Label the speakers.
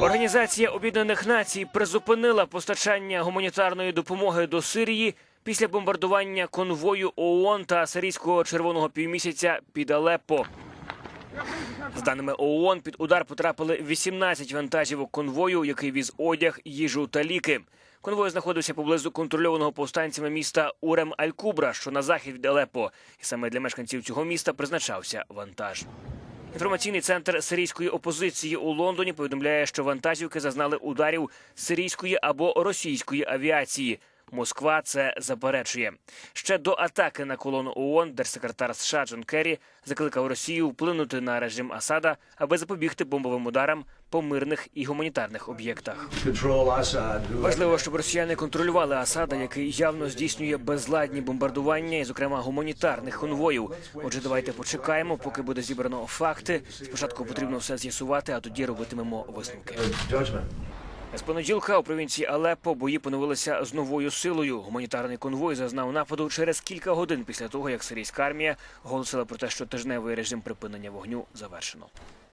Speaker 1: Організація Об'єднаних Націй призупинила постачання гуманітарної допомоги до Сирії після бомбардування конвою ООН та сирійського червоного півмісяця під Алеппо. З даними ООН, під удар потрапили 18 вантажівок конвою, який віз одяг, їжу та ліки. Конвой знаходився поблизу контрольованого повстанцями міста Урем Аль-Кубра, що на захід від Алеппо. І саме для мешканців цього міста призначався вантаж. Інформаційний центр сирійської опозиції у Лондоні повідомляє, що вантажівки зазнали ударів сирійської або російської авіації. Москва це заперечує. Ще до атаки на колону ООН держсекретар США Джон Керрі закликав Росію вплинути на режим Асада, аби запобігти бомбовим ударам по мирних і гуманітарних об'єктах. Важливо, щоб росіяни контролювали Асада, який явно здійснює безладні бомбардування, і, зокрема, гуманітарних конвоїв. Отже, давайте почекаємо, поки буде зібрано факти. Спочатку потрібно все з'ясувати, а тоді робитимемо висновки. З понеділка у провінції Алеппо бої поновилися з новою силою. Гуманітарний конвой зазнав нападу через кілька годин після того, як сирійська армія оголосила про те, що тижневий режим припинення вогню завершено.